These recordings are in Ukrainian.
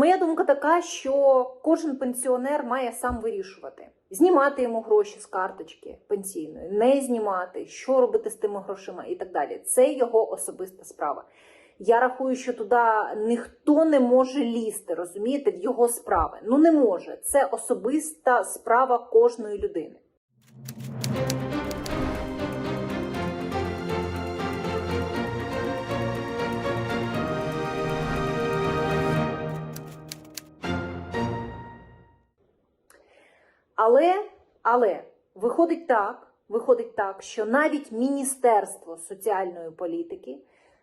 Моя думка така, що кожен пенсіонер має сам вирішувати, знімати йому гроші з карточки пенсійної, не знімати, що робити з тими грошима і так далі. Це його особиста справа. Я рахую, що туди ніхто не може лізти, розумієте, в його справи. Ну не може. Це особиста справа кожної людини. Але, але виходить так, виходить так, що навіть Міністерство соціальної політики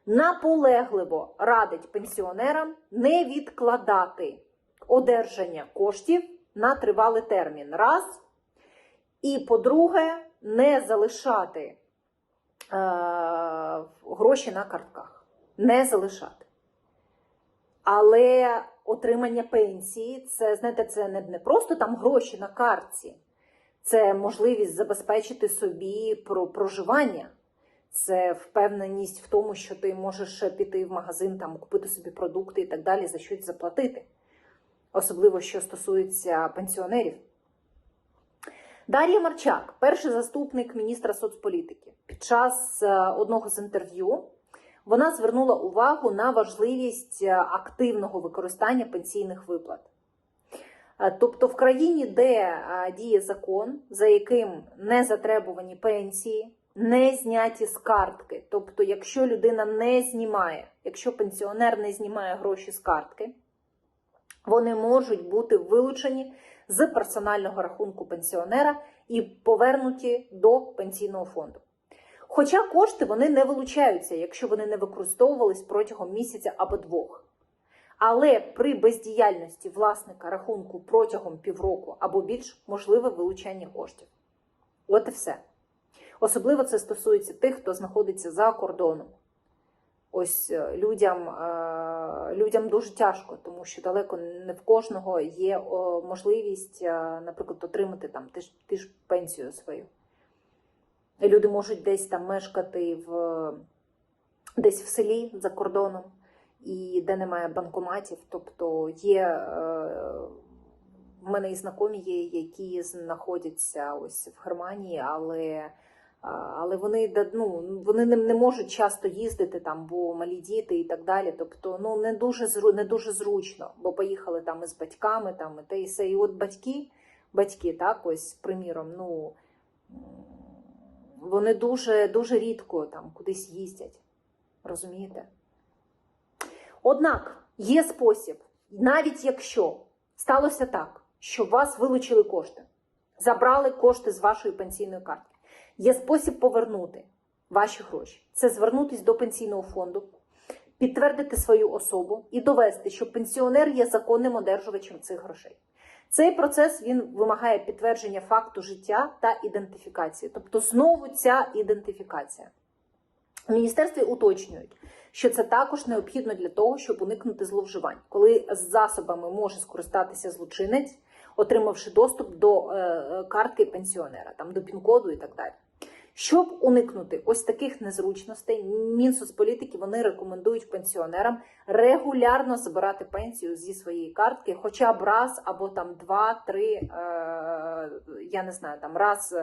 наполегливо радить пенсіонерам не відкладати одержання коштів на тривалий термін. Раз. І по-друге, не залишати е, гроші на картках. Не залишати. Але отримання пенсії це знаєте, це не, не просто там гроші на картці, це можливість забезпечити собі про проживання. Це впевненість в тому, що ти можеш піти в магазин, там купити собі продукти і так далі, за щось заплатити. Особливо, що стосується пенсіонерів. Дар'я Марчак, перший заступник міністра соцполітики, під час е, одного з інтерв'ю вона звернула увагу на важливість е, активного використання пенсійних виплат. Е, Тобто, в країні, де е, діє закон, за яким не затребувані пенсії, не зняті з картки. Тобто, якщо людина не знімає, якщо пенсіонер не знімає гроші з картки, вони можуть бути вилучені з персонального рахунку пенсіонера і повернуті до пенсійного фонду. Хоча кошти вони не вилучаються, якщо вони не використовувались протягом місяця або двох. Але при бездіяльності власника рахунку протягом півроку або більш можливе вилучання коштів. От і все. Особливо це стосується тих, хто знаходиться за кордоном. Ось е, людям, е, людям дуже тяжко, тому що далеко не в кожного є можливість, е, наприклад, отримати там ти ж, ти ж пенсію свою. Люди можуть десь там мешкати в десь в селі за кордоном, і де немає банкоматів. Тобто є е, в мене і знайомі є, які знаходяться ось в Германії, але, але вони ну, вони не, можуть часто їздити там, бо малі діти і так далі. Тобто, ну не дуже не дуже зручно, бо поїхали там із батьками, там і те і все. І от батьки, батьки, так, ось приміром, ну. Вони дуже дуже рідко там кудись їздять. Розумієте? Однак є спосіб, навіть якщо сталося так, що вас вилучили кошти, забрали кошти з вашої пенсійної картки, є спосіб повернути ваші гроші. Це звернутися до пенсійного фонду, підтвердити свою особу і довести, що пенсіонер є законним одержувачем цих грошей. Цей процес він вимагає підтвердження факту життя та ідентифікації. Тобто, знову ця ідентифікація. В міністерстві уточнюють, що це також необхідно для того, щоб уникнути зловживань, коли з засобами може скористатися злочинець, отримавши доступ до е, е, картки пенсіонера, там до пін-коду і так далі. Щоб уникнути ось таких незручностей, Мінсоцполітики вони рекомендують пенсіонерам регулярно забирати пенсію зі своєї картки, хоча б раз або там два-три, е, я не знаю, там раз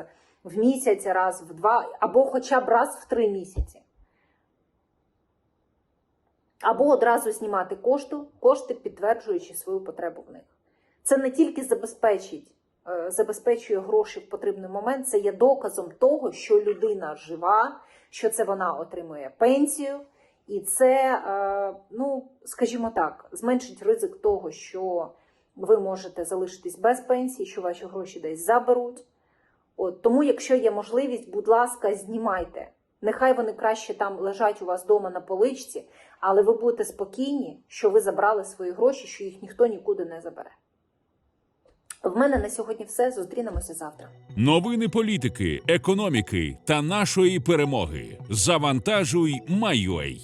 в місяць, раз в два, або хоча б раз в три місяці. Або одразу знімати кошту, кошти, підтверджуючи свою потребу в них. Це не тільки забезпечить, забезпечує гроші в потрібний момент, це є доказом того, що людина жива, що це вона отримує пенсію, і це, е, ну, скажімо так, зменшить ризик того, що ви можете залишитись без пенсії, що ваші гроші десь заберуть. От, тому, якщо є можливість, будь ласка, знімайте. Нехай вони краще там лежать у вас вдома на поличці, але ви будете спокійні, що ви забрали свої гроші, що їх ніхто нікуди не забере. В мене на сьогодні все. Зустрінемося завтра. Новини політики, економіки та нашої перемоги. Завантажуй Майой.